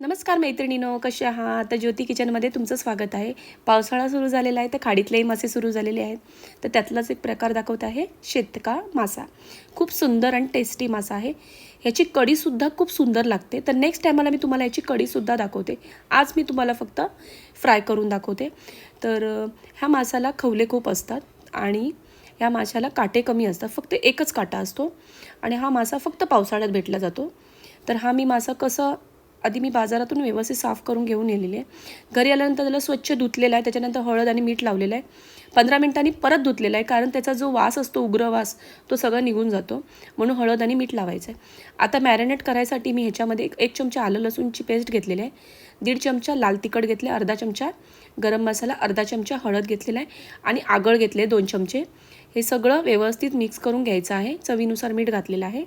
नमस्कार मैत्रिणीनो कसे आहात? तर ज्योती किचनमध्ये तुमचं स्वागत आहे. पावसाळा सुरू झालेला आहे तर खाडीतलेही मासे सुरू झालेले आहेत. तर त्यातलाच एक प्रकार दाखवत आहे शेतका मासा. खूप सुंदर आणि टेस्टी मासा आहे. ह्याची कढीसुद्धा खूप सुंदर लागते. तर नेक्स्ट टायमाला मी तुम्हाला याची कढीसुद्धा दाखवते. आज मी तुम्हाला फक्त फ्राय करून दाखवते. तर ह्या मासाला खवले खूप असतात आणि ह्या माशाला काटे कमी असतात. फक्त एकच काटा असतो आणि हा मासा फक्त पावसाळ्यात भेटला जातो. तर हा मी मासा कसं आधी मी बाजारातून व्यवस्थित साफ करून घेऊन येलेली आहे. घरी आल्यानंतर त्याला स्वच्छ धुतलेलं आहे. त्याच्यानंतर हळद आणि मीठ लावलेलं आहे. पंधरा मिनिटांनी परत धुतलेला आहे कारण त्याचा जो वास असतो उग्र वास तो सगळा निघून जातो. म्हणून हळद आणि मीठ लावायचं आहे. आता मॅरिनेट करायसाठी मी ह्याच्यामध्ये एक एक चमचा आलं लसूणची पेस्ट घेतलेली आहे. दीड चमचा लाल तिखट घेतले अर्धा चमचा गरम मसाला अर्धा चमचा हळद घेतलेला आहे आणि आगळ घेतले दोन चमचे. हे सगळं व्यवस्थित मिक्स करून घ्यायचं आहे. चवीनुसार मीठ घातलेलं आहे.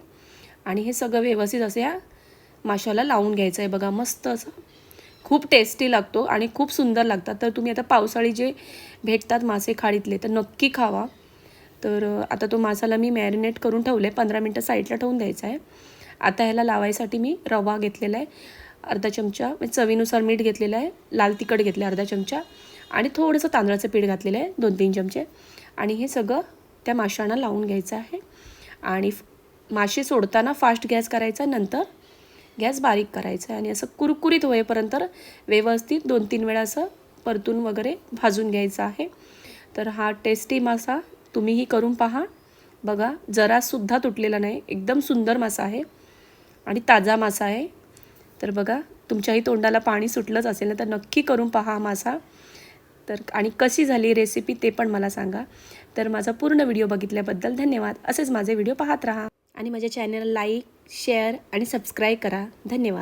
आणि हे सगळं व्यवस्थित असं या माशाला लावून घ्यायचं आहे बघा मस्त असं. खूप टेस्टी लागतो आणि खूप सुंदर लागतात. तर तुम्ही आता पावसाळी जे भेटतात मासे खाडीतले तर नक्की खावा. तर आता तो मासाला मी मॅरिनेट करून ठेवलं आहे पंधरा मिनटं साईडला ठेवून द्यायचा आहे आता ह्याला लावायसाठी मी रवा घेतलेला आहे अर्धा चमचा म्हणजे चवीनुसार मीठ घेतलेलं आहे लाल तिखट घेतलं आहे अर्धा चमचा आणि थोडंसं तांदळाचं पीठ घातलेलं आहे दोन तीन चमचे. आणि हे सगळं त्या माशांना लावून घ्यायचं आहे. आणि मासे सोडताना फास्ट गॅस करायचा नंतर गॅस बारीक करायचा आहे आणि असं कुरकुरीत होईपर्यंत व्यवस्थित दोन तीन वेळा असं परतून वगैरे भाजून घ्यायचं आहे. तर हा टेस्टी मासा तुम्हीही करून पहा. बघा जरासुद्धा तुटलेला नाही एकदम सुंदर मासा आहे आणि ताजा मासा आहे. तर बघा तुमच्याही तोंडाला पाणी सुटलंच असेल ना तर नक्की करून पहा हा मासा. तर आणि कशी झाली रेसिपी ते पण मला सांगा. तर माझा पूर्ण व्हिडिओ बघितल्याबद्दल धन्यवाद. असेच माझे व्हिडिओ पाहत राहा. आणि माझ्या चॅनल लाईक शेअर आणि सबस्क्राईब करा. धन्यवाद.